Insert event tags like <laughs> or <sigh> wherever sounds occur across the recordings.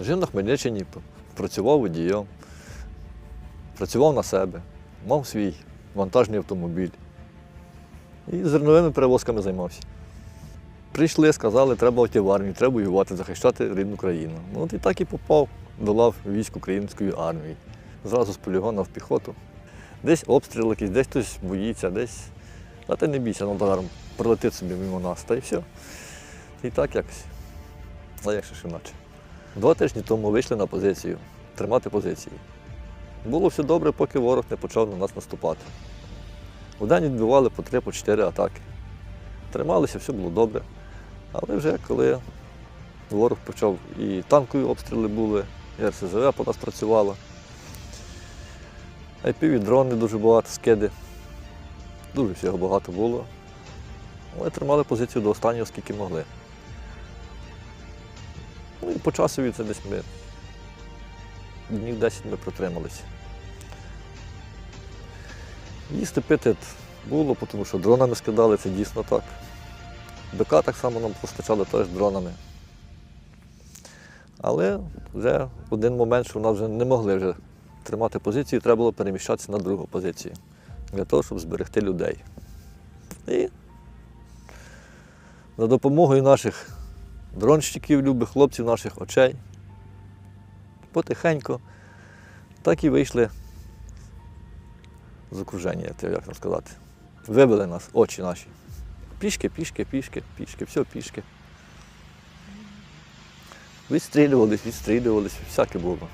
Жив на Хмельниччині, працював водієм, працював на себе, мав свій вантажний автомобіль і зерновими перевозками займався. Прийшли, сказали, треба йти в армію, треба воювати, захищати рідну країну. Ну, от і так і попав до лав військ української армії. Зразу з полігона в піхоту. Десь обстріл якийсь, десь хтось боїться, десь. А ти не бійся, ну даром прилетить собі мимо нас, та й все. І так якось. А як ще ж іначе? Два тижні тому вийшли на позицію, тримати позиції. Було все добре, поки ворог не почав на нас наступати. У день відбивали по три, по чотири атаки. Трималися, все було добре. Але вже коли ворог почав і танкові обстріли були, і РСЗВ по нас працювало. IPV дрони дуже багато, скиди. Дуже всього багато було. Але тримали позицію до останнього, скільки могли. Ну і по часові це десь ми днів 10 ми протрималися. Їсти пити було, тому що дронами скидали, це дійсно так. БК так само нам постачали теж дронами. Але вже один момент, що в нас вже не могли вже тримати позицію, треба було переміщатися на другу позицію для того, щоб зберегти людей. І за допомогою наших дронщиків, любих хлопців, наших очей, потихеньку так і вийшли з окруження, як нам сказати. Вибили нас, очі наші. Пішки, пішки, пішки, пішки, все пішки. Відстрілювались, відстрілювались, всяке було.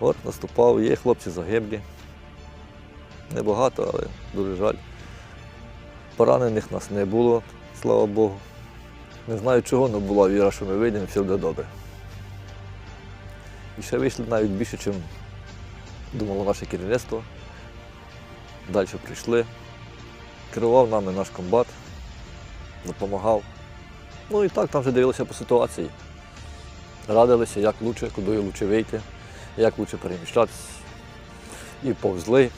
От наступав, є хлопці загиблі. Небагато, але дуже жаль. Поранених нас не було, слава Богу. Не знаю чого, але була віра, що ми вийдемо, все буде добре. І ще вийшли навіть більше, ніж думало наше керівництво. Далі прийшли. Керував нами наш комбат, допомагав. Ну і так там вже дивилися по ситуації. Радилися, як краще, куди краще вийти, як краще переміщатися. І повзли,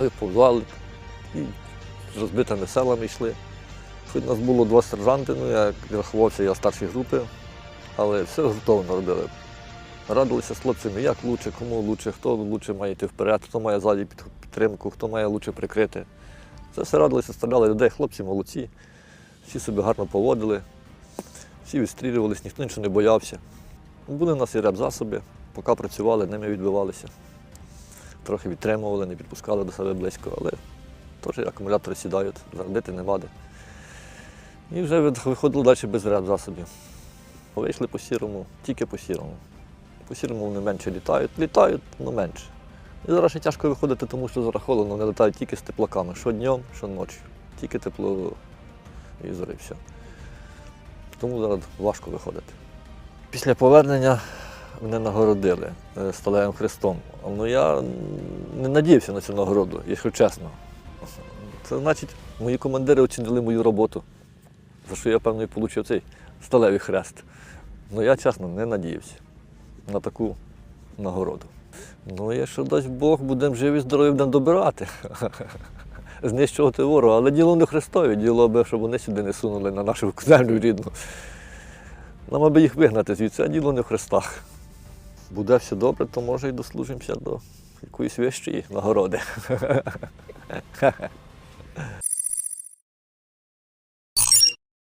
і повзали, і з розбитими селами йшли. Хоч нас було два сержанти, ну я рахувався, я старшій групи, але все згуртовано робили. Радилися з хлопцями, як краще, кому краще, хто краще має йти вперед, хто має ззаді підтримку, хто має краще прикрити. Це все радилися, стріляли людей, хлопці молодці, всі себе гарно поводили, всі відстрілювались, ніхто нічого не боявся. Були в нас і реп-засоби, поки працювали, ними відбивалися. Трохи відтримували, не підпускали до себе близько, але теж акумулятори сідають, зарядити нема де. І вже виходили далі без реп-засобів. Вийшли по сірому, тільки по сірому. По сірому вони менше літають, літають, але менше. І зараз ще тяжко виходити, тому що зараз холодно, вони літають тільки з теплаками, що днем, що ночі. Тільки тепло і все. Тому зараз важко виходити. Після повернення мене нагородили е, сталевим хрестом. Ну я не надіявся на цю нагороду, якщо чесно. Це значить, мої командири оцінили мою роботу, за що я, певно, і отримав цей сталевий хрест. Ну я чесно не надіявся на таку нагороду. Ну, якщо дасть Бог, будемо живі, здорові, будемо добирати. <laughs> Знищувати ворога. Але діло не Христові, діло аби, щоб вони сюди не сунули на нашу землю рідну. Нам аби їх вигнати звідси, а діло не в Христах. Буде все добре, то може і дослужимося до якоїсь вищої нагороди. <laughs>